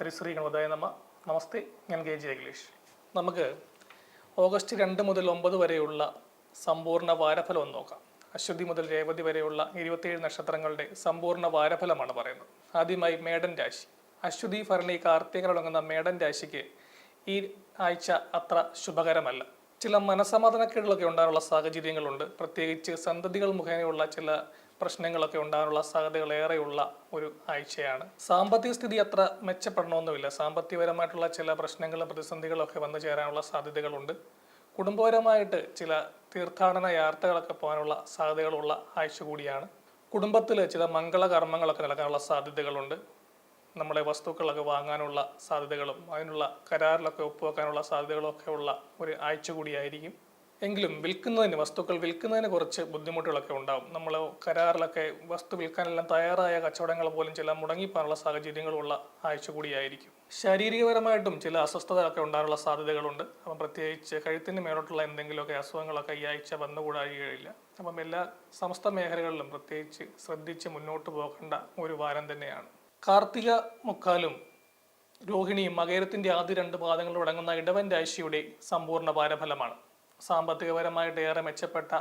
ഹരിശ്രീ ഗണപതായ നമ. നമസ്തേ. ഞാൻ K G Akhilesh. നമുക്ക് ഓഗസ്റ്റ് രണ്ട് മുതൽ ഒമ്പത് വരെയുള്ള സമ്പൂർണ വാരഫലം ഒന്ന് നോക്കാം. അശ്വതി മുതൽ രേവതി വരെയുള്ള ഇരുപത്തിയേഴ് നക്ഷത്രങ്ങളുടെ സമ്പൂർണ വാരഫലമാണ് പറയുന്നത്. ആദ്യമായി മേടൻ രാശി. അശ്വതി ഭരണി കാർത്തികരടങ്ങുന്ന മേടൻ രാശിക്ക് ഈ ആഴ്ച അത്ര ശുഭകരമല്ല. ചില മനസമാധാനക്കേടുകളൊക്കെ ഉണ്ടാകാനുള്ള സാഹചര്യങ്ങളുണ്ട്. പ്രത്യേകിച്ച് സന്തതികൾ മുഖേനയുള്ള ചില പ്രശ്നങ്ങളൊക്കെ ഉണ്ടാകാനുള്ള സാധ്യതകൾ ഏറെയുള്ള ഒരു ആഴ്ചയാണ്. സാമ്പത്തിക സ്ഥിതി അത്ര മെച്ചപ്പെടണമെന്നുമില്ല. സാമ്പത്തികപരമായിട്ടുള്ള ചില പ്രശ്നങ്ങളും പ്രതിസന്ധികളും ഒക്കെ വന്നു ചേരാനുള്ള സാധ്യതകളുണ്ട്. കുടുംബപരമായിട്ട് ചില തീർത്ഥാടന യാത്രകളൊക്കെ പോകാനുള്ള സാധ്യതകളുള്ള ആഴ്ച കൂടിയാണ്. കുടുംബത്തിൽ ചില മംഗളകർമ്മങ്ങളൊക്കെ നടക്കാനുള്ള സാധ്യതകളുണ്ട്. നമ്മുടെ വസ്തുക്കളൊക്കെ വാങ്ങാനുള്ള സാധ്യതകളും അതിനുള്ള കരാറിലൊക്കെ ഒപ്പുവെക്കാനുള്ള സാധ്യതകളൊക്കെ ഉള്ള ഒരു ആഴ്ച കൂടിയായിരിക്കും. എങ്കിലും വിൽക്കുന്നതിന് വസ്തുക്കൾ വിൽക്കുന്നതിന് കുറച്ച് ബുദ്ധിമുട്ടുകളൊക്കെ ഉണ്ടാവും. നമ്മൾ കരാറിലൊക്കെ വസ്തു വിൽക്കാനെല്ലാം തയ്യാറായ കച്ചവടങ്ങൾ പോലും ചില മുടങ്ങിപ്പോകാനുള്ള സാഹചര്യങ്ങളുള്ള ആഴ്ച കൂടിയായിരിക്കും. ശാരീരികപരമായിട്ടും ചില അസ്വസ്ഥതകളൊക്കെ ഉണ്ടാകാനുള്ള സാധ്യതകളുണ്ട്. അപ്പം പ്രത്യേകിച്ച് കഴുത്തിന് മേലോട്ടുള്ള എന്തെങ്കിലുമൊക്കെ അസുഖങ്ങളൊക്കെ ഈ ആഴ്ച വന്നുകൂടാകുകയില്ല അപ്പം എല്ലാ സമസ്ത മേഖലകളിലും പ്രത്യേകിച്ച് ശ്രദ്ധിച്ച് മുന്നോട്ട് പോകേണ്ട ഒരു വാരം തന്നെയാണ്. കാർത്തിക മുക്കാലും രോഹിണിയും മകേരത്തിന്റെ ആദ്യ രണ്ട് പാദങ്ങളിൽ അടങ്ങുന്ന ഇടവൻ രാശിയുടെ സമ്പൂർണ വാരഫലമാണ് സാമ്പത്തികപരമായിട്ട് ഏറെ മെച്ചപ്പെട്ട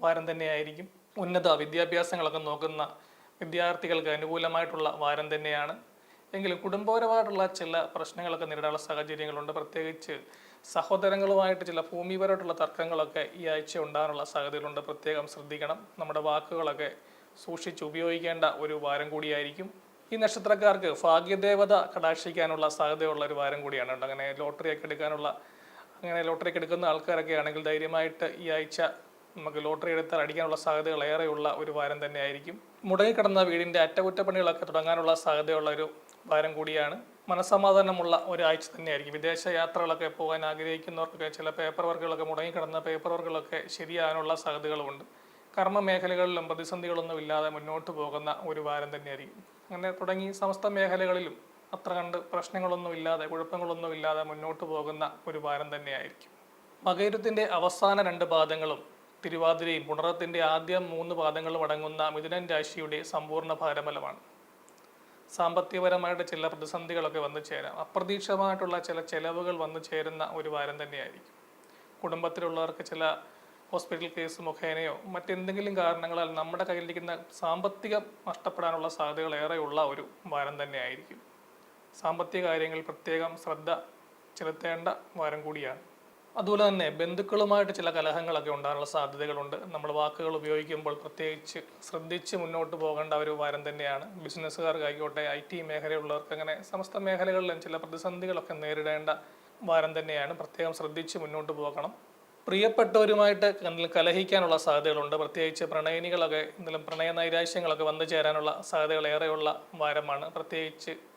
വാരം തന്നെയായിരിക്കും. ഉന്നത വിദ്യാഭ്യാസങ്ങളൊക്കെ നോക്കുന്ന വിദ്യാർത്ഥികൾക്ക് അനുകൂലമായിട്ടുള്ള വാരം തന്നെയാണ്. എങ്കിലും കുടുംബപരമായിട്ടുള്ള ചില പ്രശ്നങ്ങളൊക്കെ നേരിടാനുള്ള സാഹചര്യങ്ങളുണ്ട്. പ്രത്യേകിച്ച് സഹോദരങ്ങളുമായിട്ട് ചില ഭൂമിപരമായിട്ടുള്ള തർക്കങ്ങളൊക്കെ ഈ ആഴ്ച ഉണ്ടാകാനുള്ള സാധ്യതകളുണ്ട്. പ്രത്യേകം ശ്രദ്ധിക്കണം. നമ്മുടെ വാക്കുകളൊക്കെ സൂക്ഷിച്ച് ഉപയോഗിക്കേണ്ട ഒരു വാരം കൂടിയായിരിക്കും. ഈ നക്ഷത്രക്കാർക്ക് ഭാഗ്യദേവത കടാക്ഷിക്കാനുള്ള സാധ്യതയുള്ള ഒരു വാരം കൂടിയാണ്. അങ്ങനെ ലോട്ടറിയൊക്കെ എടുക്കാനുള്ള അങ്ങനെ ലോട്ടറി ഒക്കെ എടുക്കുന്ന ആൾക്കാരൊക്കെ ആണെങ്കിൽ ധൈര്യമായിട്ട് ഈ ആഴ്ച നമുക്ക് ലോട്ടറി എടുത്താൽ അടിക്കാനുള്ള സാധ്യതകൾ ഏറെയുള്ള ഒരു വാരം തന്നെയായിരിക്കും. മുടങ്ങിക്കിടന്ന വീടിന്റെ അറ്റകുറ്റപ്പണികളൊക്കെ തുടങ്ങാനുള്ള സാധ്യതയുള്ള ഒരു വാരം കൂടിയാണ്. മനസമാധാനമുള്ള ഒരാഴ്ച തന്നെയായിരിക്കും. വിദേശ യാത്രകളൊക്കെ പോകാൻ ആഗ്രഹിക്കുന്നവർക്കൊക്കെ ചില പേപ്പർ വർക്കുകളൊക്കെ മുടങ്ങിക്കിടന്ന പേപ്പർ വർക്കുകളൊക്കെ ശരിയാകാനുള്ള സാധ്യതകളുമുണ്ട്. കർമ്മ മേഖലകളിലും പ്രതിസന്ധികളൊന്നും ഇല്ലാതെ മുന്നോട്ട് പോകുന്ന ഒരു വാരം തന്നെയായിരിക്കും. അങ്ങനെ തുടങ്ങി സമസ്ത മേഖലകളിലും അത്ര കണ്ട് പ്രശ്നങ്ങളൊന്നും ഇല്ലാതെ കുഴപ്പങ്ങളൊന്നും ഇല്ലാതെ മുന്നോട്ട് പോകുന്ന ഒരു വാരം തന്നെയായിരിക്കും. മകരത്തിന്റെ അവസാന രണ്ട് പാദങ്ങളും തിരുവാതിരയും പുണറത്തിന്റെ ആദ്യ മൂന്ന് പാദങ്ങളും അടങ്ങുന്ന മിഥുനൻ രാശിയുടെ സമ്പൂർണ ഭാരമലമാണ് സാമ്പത്തികപരമായിട്ട് ചില പ്രതിസന്ധികളൊക്കെ വന്നു ചേരാം. അപ്രതീക്ഷിതമായിട്ടുള്ള ചില ചെലവുകൾ വന്നു ചേരുന്ന ഒരു വാരം തന്നെയായിരിക്കും. കുടുംബത്തിലുള്ളവർക്ക് ചില ഹോസ്പിറ്റൽ കേസ് മുഖേനയോ മറ്റെന്തെങ്കിലും കാരണങ്ങളാൽ നമ്മുടെ കയ്യിലിരിക്കുന്ന സാമ്പത്തികം നഷ്ടപ്പെടാനുള്ള സാധ്യതകൾ ഏറെയുള്ള ഒരു വാരം തന്നെയായിരിക്കും. സാമ്പത്തിക കാര്യങ്ങളിൽ പ്രത്യേകം ശ്രദ്ധ ചെലുത്തേണ്ട വാരം കൂടിയാണ്. അതുപോലെ തന്നെ ബന്ധുക്കളുമായിട്ട് ചില കലഹങ്ങളൊക്കെ ഉണ്ടാകാനുള്ള സാധ്യതകളുണ്ട്. നമ്മൾ വാക്കുകൾ ഉപയോഗിക്കുമ്പോൾ പ്രത്യേകിച്ച് ശ്രദ്ധിച്ച് മുന്നോട്ട് പോകേണ്ട ഒരു വാരം തന്നെയാണ്. ബിസിനസ്സുകാർക്കായിക്കോട്ടെ ഐ ടി മേഖലയുള്ളവർക്ക് അങ്ങനെ സമസ്ത മേഖലകളിലും ചില പ്രതിസന്ധികളൊക്കെ നേരിടേണ്ട വാരം തന്നെയാണ്. പ്രത്യേകം ശ്രദ്ധിച്ച് മുന്നോട്ട് പോകണം. പ്രിയപ്പെട്ടവരുമായിട്ട് കലഹിക്കാനുള്ള സാധ്യതകളുണ്ട്. പ്രത്യേകിച്ച് പ്രണയിനികളൊക്കെ എന്തെങ്കിലും പ്രണയ നൈരാശ്യങ്ങളൊക്കെ വന്നു ചേരാനുള്ള സാധ്യതകൾ ഏറെയുള്ള വാരമാണ്. പ്രത്യേകിച്ച്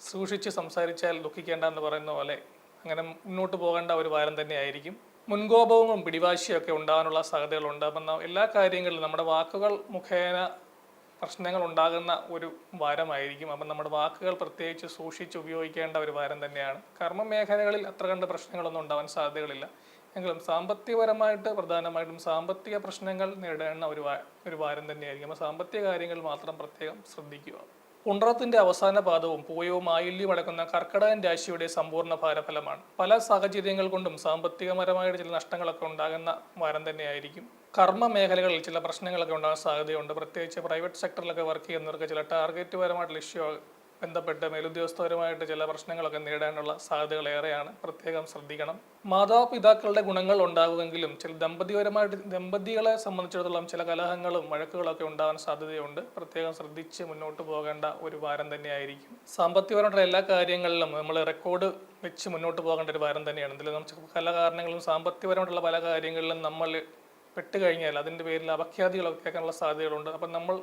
സൂക്ഷിച്ച് സംസാരിച്ചാൽ ദുഃഖിക്കേണ്ട എന്ന് പറയുന്ന പോലെ അങ്ങനെ മുന്നോട്ട് പോകേണ്ട ഒരു വാരം തന്നെയായിരിക്കും മുൻകോപവും പിടിവാശിയൊക്കെ ഉണ്ടാകാനുള്ള സാധ്യതകൾ ഉണ്ടാകുന്ന എല്ലാ കാര്യങ്ങളിലും നമ്മുടെ വാക്കുകൾ മുഖേന പ്രശ്നങ്ങൾ ഉണ്ടാകുന്ന ഒരു വാരമായിരിക്കും. അപ്പം നമ്മുടെ വാക്കുകൾ പ്രത്യേകിച്ച് സൂക്ഷിച്ച് ഉപയോഗിക്കേണ്ട ഒരു വാരം തന്നെയാണ്. കർമ്മ മേഖലകളിൽ അത്ര കണ്ട് പ്രശ്നങ്ങളൊന്നും ഉണ്ടാവാൻ സാധ്യതകളില്ല. എങ്കിലും സാമ്പത്തികപരമായിട്ട് പ്രധാനമായിട്ടും സാമ്പത്തിക പ്രശ്നങ്ങൾ നേരിടേണ്ട ഒരു ഒരു വാരം തന്നെയായിരിക്കും. അപ്പോൾ സാമ്പത്തിക കാര്യങ്ങൾ മാത്രം പ്രത്യേകം ശ്രദ്ധിക്കുക. കുണ്ട്രത്തിന്റെ അവസാന പാദവും പൂയവും ആയില്യം അടക്കുന്ന കർക്കടകൻ രാശിയുടെ സമ്പൂർണ ഭാരഫലമാണ് പല സാഹചര്യങ്ങൾ കൊണ്ടും സാമ്പത്തികപരമായിട്ട് ചില നഷ്ടങ്ങളൊക്കെ ഉണ്ടാകുന്ന വാരം തന്നെയായിരിക്കും. കർമ്മ മേഖലകളിൽ ചില പ്രശ്നങ്ങളൊക്കെ ഉണ്ടാകാൻ സാധ്യതയുണ്ട്. പ്രത്യേകിച്ച് പ്രൈവറ്റ് സെക്ടറിലൊക്കെ വർക്ക് ചെയ്യുന്നവർക്ക് ചില ടാർഗറ്റ് പരമായിട്ടുള്ള ഇഷ്യൂ ബന്ധപ്പെട്ട് മേലുദ്യോഗസ്ഥരുമായിട്ട് ചില പ്രശ്നങ്ങളൊക്കെ നേടാനുള്ള സാധ്യതകൾ ഏറെയാണ്. പ്രത്യേകം ശ്രദ്ധിക്കണം. മാതാപിതാക്കളുടെ ഗുണങ്ങൾ ഉണ്ടാകുമെങ്കിലും ചില ദമ്പതിപരമായിട്ട് ദമ്പതികളെ സംബന്ധിച്ചിടത്തോളം ചില കലഹങ്ങളും വഴക്കുകളൊക്കെ ഉണ്ടാകാൻ സാധ്യതയുണ്ട്. പ്രത്യേകം ശ്രദ്ധിച്ച് മുന്നോട്ട് പോകേണ്ട ഒരു വാരം തന്നെയായിരിക്കും. സാമ്പത്തികപരമായിട്ടുള്ള എല്ലാ കാര്യങ്ങളിലും നമ്മൾ റെക്കോർഡ് വെച്ച് മുന്നോട്ട് പോകേണ്ട ഒരു വാരം തന്നെയാണ്. ഇതിൽ നമുക്ക് പല കാരണങ്ങളും സാമ്പത്തികപരമായിട്ടുള്ള പല കാര്യങ്ങളിലും നമ്മൾ പെട്ടുകഴിഞ്ഞാൽ അതിന്റെ പേരിൽ അപഖ്യാതികളൊക്കെ കേൾക്കാനുള്ള സാധ്യതകളുണ്ട്. അപ്പം നമ്മൾ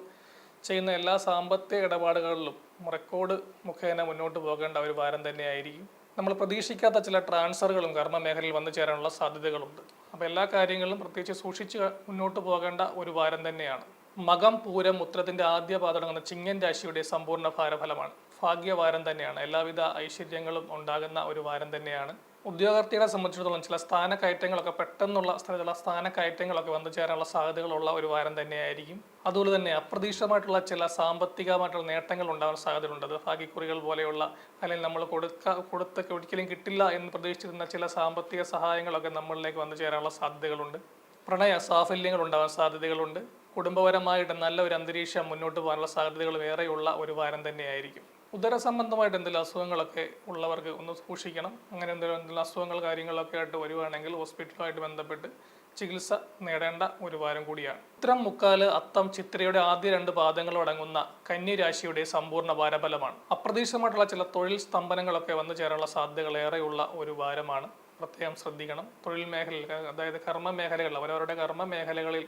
ചെയ്യുന്ന എല്ലാ സാമ്പത്തിക ഇടപാടുകളിലും റെക്കോർഡ് മുഖേന മുന്നോട്ട് പോകേണ്ട ഒരു വാരം തന്നെയായിരിക്കും. നമ്മൾ പ്രതീക്ഷിക്കാത്ത ചില ട്രാൻസ്ഫറുകളും കർമ്മ മേഖലയിൽ വന്നു ചേരാനുള്ള സാധ്യതകളുണ്ട്. അപ്പോൾ എല്ലാ കാര്യങ്ങളും പ്രത്യേകിച്ച് സൂക്ഷിച്ച് മുന്നോട്ട് പോകേണ്ട ഒരു വാരം തന്നെയാണ്. മകം പൂരം ഉത്രത്തിന്റെ ആദ്യ പാതടങ്ങുന്ന ചിങ്ങൻ രാശിയുടെ സമ്പൂർണ ഭാരഫലമാണ്. ഭാഗ്യവാരം തന്നെയാണ്. എല്ലാവിധ ഐശ്വര്യങ്ങളും ഉണ്ടാകുന്ന ഒരു വാരം തന്നെയാണ്. ഉദ്യോഗാർത്ഥികളെ സംബന്ധിച്ചിടത്തോളം ചില സ്ഥാനക്കയറ്റങ്ങളൊക്കെ പെട്ടെന്നുള്ള സ്ഥലത്തുള്ള സ്ഥാനക്കയറ്റങ്ങളൊക്കെ വന്നു ചേരാനുള്ള സാധ്യതകളുള്ള ഒരു വാരം തന്നെയായിരിക്കും. അതുപോലെ തന്നെ അപ്രതീക്ഷിതമായിട്ടുള്ള ചില സാമ്പത്തികമായിട്ടുള്ള നേട്ടങ്ങൾ ഉണ്ടാകാൻ സാധ്യതയുണ്ട് അത് ഭാഗ്യക്കുറികൾ പോലെയുള്ള അല്ലെങ്കിൽ നമ്മൾ കൊടുക്ക കൊടുത്തൊക്കെ ഒരിക്കലും കിട്ടില്ല എന്ന് പ്രതീക്ഷിച്ചിരുന്ന ചില സാമ്പത്തിക സഹായങ്ങളൊക്കെ നമ്മളിലേക്ക് വന്നു ചേരാനുള്ള സാധ്യതകളുണ്ട്. പ്രണയ സാഫല്യങ്ങൾ ഉണ്ടാകാൻ സാധ്യതകളുണ്ട്. കുടുംബപരമായിട്ട് നല്ല ഒരു അന്തരീക്ഷം മുന്നോട്ട് പോകാനുള്ള സാധ്യതകൾ വേറെയുള്ള ഒരു വാരം തന്നെയായിരിക്കും. ഉദര സംബന്ധമായിട്ട് എന്തെങ്കിലും അസുഖങ്ങളൊക്കെ ഉള്ളവർക്ക് ഒന്ന് സൂക്ഷിക്കണം. അങ്ങനെ എന്തെങ്കിലും എന്തെങ്കിലും അസുഖങ്ങൾ കാര്യങ്ങളൊക്കെ ആയിട്ട് വരുവാണെങ്കിൽ ഹോസ്പിറ്റലുമായിട്ട് ബന്ധപ്പെട്ട് ചികിത്സ നേടേണ്ട ഒരു വാരം കൂടിയാണ്. ഇത്തരം മുക്കാൽ അത്തം ചിത്രയുടെ ആദ്യ രണ്ട് പാദങ്ങളടങ്ങുന്ന കന്യരാശിയുടെ സമ്പൂർണ വാരഫലമാണ് അപ്രതീക്ഷിതമായിട്ടുള്ള ചില തൊഴിൽ സ്തംഭനങ്ങളൊക്കെ വന്നു ചേരാനുള്ള സാധ്യതകൾ ഏറെയുള്ള ഒരു വാരമാണ്. പ്രത്യേകം ശ്രദ്ധിക്കണം. തൊഴിൽ മേഖലയിൽ അതായത് കർമ്മ മേഖലകളിൽ അവരവരുടെ കർമ്മ മേഖലകളിൽ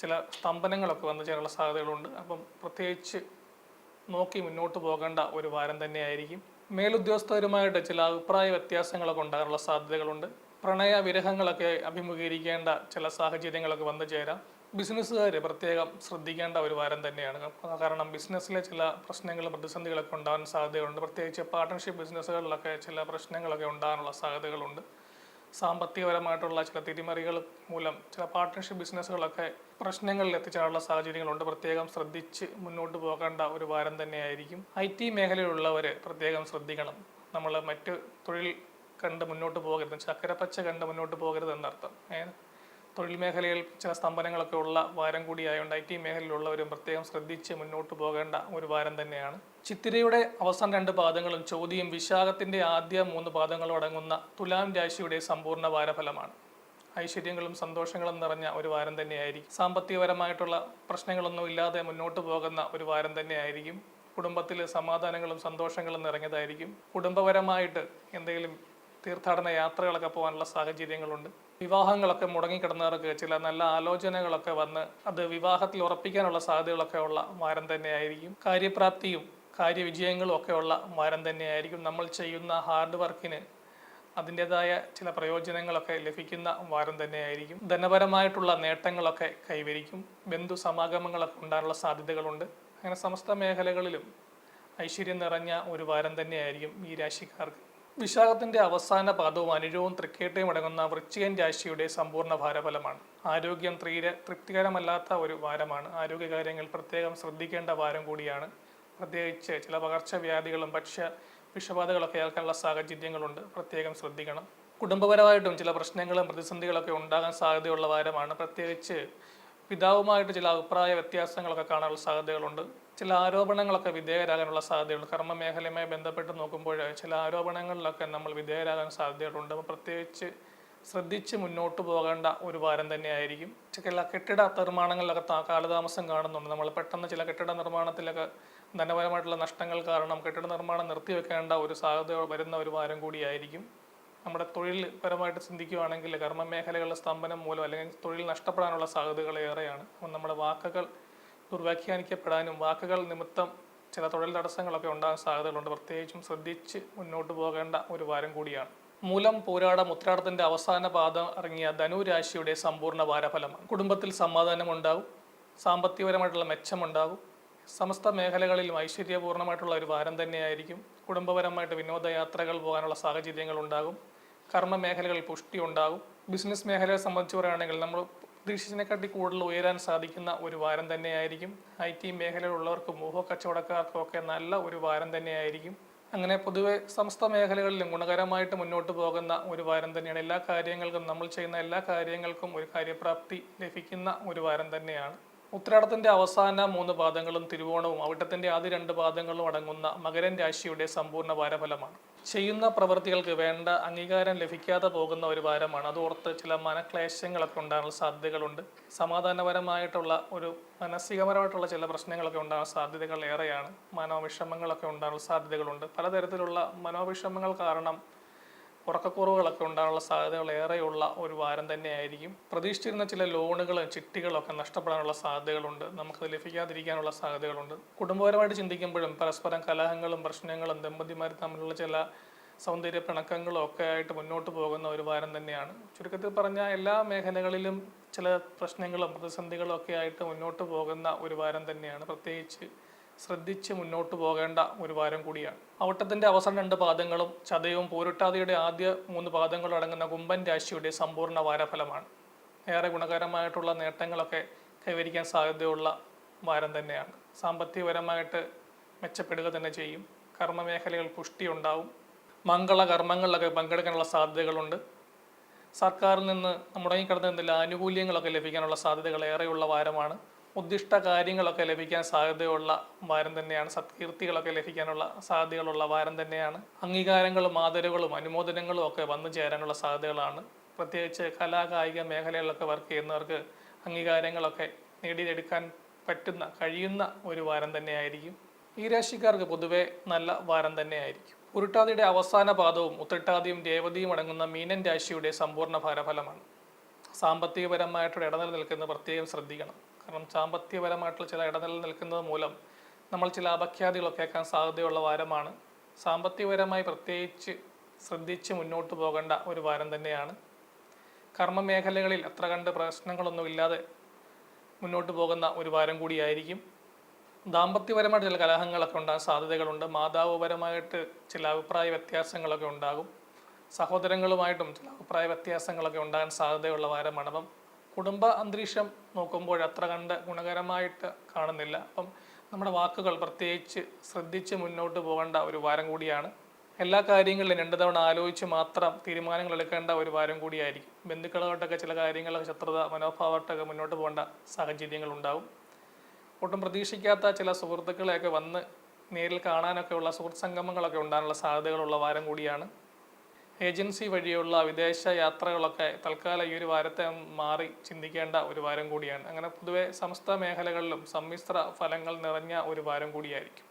ചില സ്തംഭനങ്ങളൊക്കെ വന്നു ചേരാനുള്ള സാധ്യതകളുണ്ട്. അപ്പം പ്രത്യേകിച്ച് നോക്കി മുന്നോട്ട് പോകേണ്ട ഒരു വാരം തന്നെയായിരിക്കും. മേലുദ്യോഗസ്ഥരുമായിട്ട് ചില അഭിപ്രായ വ്യത്യാസങ്ങളൊക്കെ ഉണ്ടാകാനുള്ള സാധ്യതകളുണ്ട്. പ്രണയ വിരഹങ്ങളൊക്കെ അഭിമുഖീകരിക്കേണ്ട ചില സാഹചര്യങ്ങളൊക്കെ വന്നു ചേരാം. ബിസിനസ്സുകാർ പ്രത്യേകം ശ്രദ്ധിക്കേണ്ട ഒരു വാരം തന്നെയാണ്. കാരണം ബിസിനസ്സിലെ ചില പ്രശ്നങ്ങളും പ്രതിസന്ധികളൊക്കെ ഉണ്ടാകാൻ സാധ്യതയുണ്ട് പ്രത്യേകിച്ച് പാർട്ട്ണർഷിപ്പ് ബിസിനസ്സുകളിലൊക്കെ ചില പ്രശ്നങ്ങളൊക്കെ ഉണ്ടാകാനുള്ള സാധ്യതകളുണ്ട്. സാമ്പത്തികപരമായിട്ടുള്ള ചില തിരിമറികൾ മൂലം ചില പാർട്ട്ണർഷിപ്പ് ബിസിനസ്സുകളൊക്കെ പ്രശ്നങ്ങളിൽ എത്തിച്ചേരാനുള്ള സാഹചര്യങ്ങളുണ്ട്. പ്രത്യേകം ശ്രദ്ധിച്ച് മുന്നോട്ട് പോകേണ്ട ഒരു വാരം തന്നെയായിരിക്കും. ഐ ടി മേഖലയിലുള്ളവർ പ്രത്യേകം ശ്രദ്ധിക്കണം. നമ്മൾ മറ്റ് തൊഴിൽ കണ്ട് മുന്നോട്ട് പോകരുത്. ചക്കരപ്പച്ച കണ്ട് മുന്നോട്ട് പോകരുത് എന്നർത്ഥം? തൊഴിൽ മേഖലയിൽ ചില സ്തംഭനങ്ങളൊക്കെ ഉള്ള വാരം കൂടിയായതുകൊണ്ട് ഐ ടി മേഖലയിലുള്ളവരും പ്രത്യേകം ശ്രദ്ധിച്ച് മുന്നോട്ട് പോകേണ്ട ഒരു വാരം തന്നെയാണ്. ചിത്തിരയുടെ അവസാന രണ്ട് പാദങ്ങളും ചോദ്യം വിശാഖത്തിന്റെ ആദ്യ മൂന്ന് പാദങ്ങളും അടങ്ങുന്ന തുലാം രാശിയുടെ സമ്പൂർണ വാരഫലമാണ്. ഐശ്വര്യങ്ങളും സന്തോഷങ്ങളും നിറഞ്ഞ ഒരു വാരം തന്നെയായിരിക്കും. സാമ്പത്തികപരമായിട്ടുള്ള പ്രശ്നങ്ങളൊന്നും ഇല്ലാതെ മുന്നോട്ട് പോകുന്ന ഒരു വാരം തന്നെയായിരിക്കും. കുടുംബത്തിൽ സമാധാനങ്ങളും സന്തോഷങ്ങളും നിറഞ്ഞതായിരിക്കും. കുടുംബപരമായിട്ട് എന്തെങ്കിലും തീർത്ഥാടന യാത്രകളൊക്കെ പോകാനുള്ള സാഹചര്യങ്ങളുണ്ട്. വിവാഹങ്ങളൊക്കെ മുടങ്ങിക്കിടന്നവർക്ക് ചില നല്ല ആലോചനകളൊക്കെ വന്ന് അത് വിവാഹത്തിൽ ഉറപ്പിക്കാനുള്ള സാധ്യതകളൊക്കെ ഉള്ള വാരം തന്നെയായിരിക്കും. കാര്യപ്രാപ്തിയും കാര്യവിജയങ്ങളും ഒക്കെ ഉള്ള വാരം തന്നെയായിരിക്കും. നമ്മൾ ചെയ്യുന്ന ഹാർഡ് വർക്കിന് അതിന്റെതായ ചില പ്രയോജനങ്ങളൊക്കെ ലഭിക്കുന്ന വാരം തന്നെയായിരിക്കും. ധനപരമായിട്ടുള്ള നേട്ടങ്ങളൊക്കെ കൈവരിക്കും. ബന്ധു സമാഗമങ്ങളൊക്കെ ഉണ്ടാകാനുള്ള സാധ്യതകളുണ്ട്. അങ്ങനെ സമസ്ത മേഖലകളിലും ഐശ്വര്യം നിറഞ്ഞ ഒരു വാരം തന്നെയായിരിക്കും ഈ രാശിക്കാർക്ക്. വിശാഖത്തിന്റെ അവസാന പാദവും അനുരവും തൃക്കേട്ടയും അടങ്ങുന്ന വൃശ്ചികൻ രാശിയുടെ സമ്പൂർണ ഭാരഫലമാണ്. ആരോഗ്യം തീരെ തൃപ്തികരമല്ലാത്ത ഒരു വാരമാണ്. ആരോഗ്യകാര്യങ്ങൾ പ്രത്യേകം ശ്രദ്ധിക്കേണ്ട വാരം കൂടിയാണ്. പ്രത്യേകിച്ച് ചില പകർച്ചവ്യാധികളും ഭക്ഷ്യ വിഷബാധകളൊക്കെ ഏൽക്കാനുള്ള സാഹചര്യങ്ങളുണ്ട്. പ്രത്യേകം ശ്രദ്ധിക്കണം. കുടുംബപരമായിട്ടും ചില പ്രശ്നങ്ങളും പ്രതിസന്ധികളൊക്കെ ഉണ്ടാകാൻ സാധ്യതയുള്ള വാരമാണ്. പ്രത്യേകിച്ച് പിതാവുമായിട്ട് ചില അഭിപ്രായ വ്യത്യാസങ്ങളൊക്കെ കാണാനുള്ള സാധ്യതകളുണ്ട്. ചില ആരോപണങ്ങളൊക്കെ വിധേയരാകാനുള്ള സാധ്യതയുണ്ട്. കർമ്മ മേഖലയുമായി ബന്ധപ്പെട്ട് നോക്കുമ്പോൾ ചില ആരോപണങ്ങളിലൊക്കെ നമ്മൾ വിധേയരാകാൻ സാധ്യതകളുണ്ട്. അപ്പോൾ പ്രത്യേകിച്ച് ശ്രദ്ധിച്ച് മുന്നോട്ട് പോകേണ്ട ഒരു വാരം തന്നെയായിരിക്കും. ചില കെട്ടിട നിർമ്മാണങ്ങളിലൊക്കെ കാലതാമസം കാണുന്നുണ്ട്. നമ്മൾ പെട്ടെന്ന് ചില കെട്ടിട നിർമ്മാണത്തിലൊക്കെ ധനപരമായിട്ടുള്ള നഷ്ടങ്ങൾ കാരണം കെട്ടിട നിർമ്മാണം നിർത്തിവെക്കേണ്ട ഒരു സാധ്യത വരുന്ന ഒരു വാരം കൂടിയായിരിക്കും. നമ്മുടെ തൊഴിൽ പരമായിട്ട് ചിന്തിക്കുകയാണെങ്കിൽ കർമ്മ മേഖലകളുടെ സ്തംഭനം മൂലം അല്ലെങ്കിൽ തൊഴിൽ നഷ്ടപ്പെടാനുള്ള സാധ്യതകൾ ഏറെയാണ്. അപ്പം നമ്മുടെ വാക്കുകൾ ദുർവ്യാഖ്യാനിക്കപ്പെടാനും വാക്കുകൾ നിമിത്തം ചില തൊഴിൽ തടസ്സങ്ങളൊക്കെ ഉണ്ടാകാൻ സാധ്യതകളുണ്ട്. പ്രത്യേകിച്ചും ശ്രദ്ധിച്ച് മുന്നോട്ട് പോകേണ്ട ഒരു വാരം കൂടിയാണ്. മൂലം പോരാടം ഉത്രാടത്തിന്റെ അവസാന പാദം ഇറങ്ങിയ ധനുരാശിയുടെ സമ്പൂർണ വാരഫലമാണ്. കുടുംബത്തിൽ സമാധാനം ഉണ്ടാവും സാമ്പത്തികപരമായിട്ടുള്ള മെച്ചമുണ്ടാകും സമസ്ത മേഖലകളിലും ഐശ്വര്യപൂർണമായിട്ടുള്ള ഒരു വാരം തന്നെയായിരിക്കും. കുടുംബപരമായിട്ട് വിനോദയാത്രകൾ പോകാനുള്ള സാഹചര്യങ്ങൾ ഉണ്ടാകും. കർമ്മ മേഖലകളിൽ പുഷ്ടി ഉണ്ടാകും. ബിസിനസ് മേഖലയെ സംബന്ധിച്ച് പറയുകയാണെങ്കിൽ നമ്മൾ പ്രതീക്ഷിച്ചതിനെക്കാട്ടി കൂടുതൽ ഉയരാൻ സാധിക്കുന്ന ഒരു വാരം തന്നെയായിരിക്കും. ഐ ടി മേഖലയിലുള്ളവർക്കും മോഹ കച്ചവടക്കാർക്കും നല്ല ഒരു വാരം തന്നെയായിരിക്കും. അങ്ങനെ പൊതുവെ സമസ്ത മേഖലകളിലും ഗുണകരമായിട്ട് മുന്നോട്ട് പോകുന്ന ഒരു വാരം തന്നെയാണ്. എല്ലാ കാര്യങ്ങൾക്കും നമ്മൾ ചെയ്യുന്ന എല്ലാ കാര്യങ്ങൾക്കും ഒരു കാര്യപ്രാപ്തി ലഭിക്കുന്ന ഒരു വാരം തന്നെയാണ്. ഉത്രാടത്തിന്റെ അവസാന മൂന്ന് പാദങ്ങളും തിരുവോണവും അവിട്ടത്തിന്റെ ആദ്യ രണ്ട് പാദങ്ങളും അടങ്ങുന്ന മകരൻ രാശിയുടെ സമ്പൂർണ വാരഫലമാണ്. ചെയ്യുന്ന പ്രവൃത്തികൾക്ക് വേണ്ട അംഗീകാരം ലഭിക്കാതെ പോകുന്ന ഒരു വാരമാണ്. അതോർത്ത് ചില മനക്ലേശങ്ങളൊക്കെ ഉണ്ടാകാനുള്ള സാധ്യതകളുണ്ട്. സമാധാനപരമായിട്ടുള്ള ഒരു മാനസികപരമായിട്ടുള്ള ചില പ്രശ്നങ്ങളൊക്കെ ഉണ്ടാകാൻ സാധ്യതകൾ ഏറെയാണ്. മനോവിഷമങ്ങളൊക്കെ ഉണ്ടാകാനുള്ള സാധ്യതകളുണ്ട്. പലതരത്തിലുള്ള മനോവിഷമങ്ങൾ കാരണം ഉറക്കക്കുറവുകളൊക്കെ ഉണ്ടാകാനുള്ള സാധ്യതകൾ ഏറെയുള്ള ഒരു വാരം തന്നെയായിരിക്കും. പ്രതീക്ഷിച്ചിരുന്ന ചില ലോണുകൾ ചിട്ടികളൊക്കെ നഷ്ടപ്പെടാനുള്ള സാധ്യതകളുണ്ട്. നമുക്കത് ലഭിക്കാതിരിക്കാനുള്ള സാധ്യതകളുണ്ട്. കുടുംബപരമായിട്ട് ചിന്തിക്കുമ്പോഴും പരസ്പരം കലഹങ്ങളും പ്രശ്നങ്ങളും ദമ്പതിമാർ തമ്മിലുള്ള ചില സൗന്ദര്യ പിണക്കങ്ങളും ഒക്കെ ആയിട്ട് മുന്നോട്ട് പോകുന്ന ഒരു വാരം തന്നെയാണ്. ചുരുക്കത്തിൽ പറഞ്ഞാൽ എല്ലാ മേഖലകളിലും ചില പ്രശ്നങ്ങളും പ്രതിസന്ധികളും ഒക്കെ ആയിട്ട് മുന്നോട്ട് പോകുന്ന ഒരു വാരം തന്നെയാണ്. പ്രത്യേകിച്ച് ശ്രദ്ധിച്ച് മുന്നോട്ട് പോകേണ്ട ഒരു വാരം കൂടിയാണ്. ഔട്ടത്തിന്റെ അവസാന രണ്ട് പാദങ്ങളും ചതയവും പൂരട്ടാതിയുടെ ആദ്യ മൂന്ന് പാദങ്ങളും അടങ്ങുന്ന കുംഭൻ രാശിയുടെ സമ്പൂർണ വാരഫലമാണ്. ഏറെ ഗുണകരമായിട്ടുള്ള നേട്ടങ്ങളൊക്കെ കൈവരിക്കാൻ സാധ്യതയുള്ള വാരം തന്നെയാണ്. സാമ്പത്തികപരമായിട്ട് മെച്ചപ്പെടുക തന്നെ ചെയ്യും. കർമ്മമേഖലകൾ പുഷ്ടി ഉണ്ടാവും. മംഗള കർമ്മങ്ങളിലൊക്കെ പങ്കെടുക്കാനുള്ള സാധ്യതകളുണ്ട്. സർക്കാരിൽ നിന്ന് നമ്മുടെ മുടങ്ങിക്കിടന്ന എന്തെങ്കിലും ആനുകൂല്യങ്ങളൊക്കെ ലഭിക്കാനുള്ള സാധ്യതകൾ ഏറെയുള്ള വാരമാണ്. ഉദ്ദിഷ്ട കാര്യങ്ങളൊക്കെ ലഭിക്കാൻ സാധ്യതയുള്ള വാരം തന്നെയാണ് സത്കീർത്തികളൊക്കെ ലഭിക്കാനുള്ള സാധ്യതകളുള്ള വാരം തന്നെയാണ്. അംഗീകാരങ്ങളും ആദരവുകളും അനുമോദനങ്ങളും ഒക്കെ വന്നു ചേരാനുള്ള സാധ്യതകളാണ്. പ്രത്യേകിച്ച് കലാകായിക മേഖലകളിലൊക്കെ വർക്ക് ചെയ്യുന്നവർക്ക് അംഗീകാരങ്ങളൊക്കെ നേടിയെടുക്കാൻ പറ്റുന്ന കഴിയുന്ന ഒരു വാരം തന്നെയായിരിക്കും. ഈ രാശിക്കാർക്ക് പൊതുവെ നല്ല വാരം തന്നെയായിരിക്കും. ഉരുട്ടാതിയുടെ അവസാന പാദവും ഉത്രട്ടാതിയും രേവതിയും അടങ്ങുന്ന മീനൻ രാശിയുടെ സമ്പൂർണ ഫലഫലമാണ്. സാമ്പത്തികപരമായിട്ടുള്ള ഇടനിലനിൽക്കുന്ന പ്രത്യേകം ശ്രദ്ധിക്കണം. കാരണം സാമ്പത്തികപരമായിട്ടുള്ള ചില ഇടനില നിൽക്കുന്നത് മൂലം നമ്മൾ ചില അപഖ്യാതികളൊക്കെ കേൾക്കാൻ സാധ്യതയുള്ള വാരമാണ്. സാമ്പത്തികപരമായി പ്രത്യേകിച്ച് ശ്രദ്ധിച്ച് മുന്നോട്ട് പോകേണ്ട ഒരു വാരം തന്നെയാണ്. കർമ്മ മേഖലകളിൽ അത്ര കണ്ട് പ്രശ്നങ്ങളൊന്നുമില്ലാതെ മുന്നോട്ട് പോകുന്ന ഒരു വാരം കൂടിയായിരിക്കും. ദാമ്പത്യപരമായിട്ട് ചില കലഹങ്ങളൊക്കെ ഉണ്ടാകാൻ സാധ്യതകളുണ്ട്. മാതാവുപരമായിട്ട് ചില അഭിപ്രായ വ്യത്യാസങ്ങളൊക്കെ ഉണ്ടാകും. സഹോദരങ്ങളുമായിട്ടും ചില അഭിപ്രായ വ്യത്യാസങ്ങളൊക്കെ ഉണ്ടാകാൻ സാധ്യതയുള്ള വാരമാണ്. അപ്പം കുടുംബ അന്തരീക്ഷം നോക്കുമ്പോൾ അത്ര കണ്ട് ഗുണകരമായിട്ട് കാണുന്നില്ല. അപ്പം നമ്മുടെ വാക്കുകൾ പ്രത്യേകിച്ച് ശ്രദ്ധിച്ച് മുന്നോട്ട് പോകേണ്ട ഒരു വാരം കൂടിയാണ്. എല്ലാ കാര്യങ്ങളിലും രണ്ടു തവണ ആലോചിച്ച് മാത്രം തീരുമാനങ്ങൾ എടുക്കേണ്ട ഒരു വാരം കൂടിയായിരിക്കും. ബന്ധുക്കളോട്ടൊക്കെ ചില കാര്യങ്ങളൊക്കെ ശത്രുത മനോഭാവമായിട്ടൊക്കെ മുന്നോട്ട് പോകേണ്ട സാഹചര്യങ്ങൾ ഉണ്ടാവും. ഒട്ടും പ്രതീക്ഷിക്കാത്ത ചില സുഹൃത്തുക്കളെയൊക്കെ വന്ന് നേരിൽ കാണാനൊക്കെയുള്ള സുഹൃത്ത് സംഗമങ്ങളൊക്കെ ഉണ്ടാകാനുള്ള സാധ്യതകളുള്ള വാരം കൂടിയാണ്. ഏജൻസി വഴിയുള്ള വിദേശ യാത്രകളൊക്കെ തൽക്കാലം ഈ ഒരു വാരത്തെ മാറി ചിന്തിക്കേണ്ട ഒരു വാരം കൂടിയാണ്. അങ്ങനെ പൊതുവെ സമസ്ത മേഖലകളിലും സമ്മിശ്ര ഫലങ്ങൾ നിറഞ്ഞ ഒരു വാരം കൂടിയായിരിക്കും.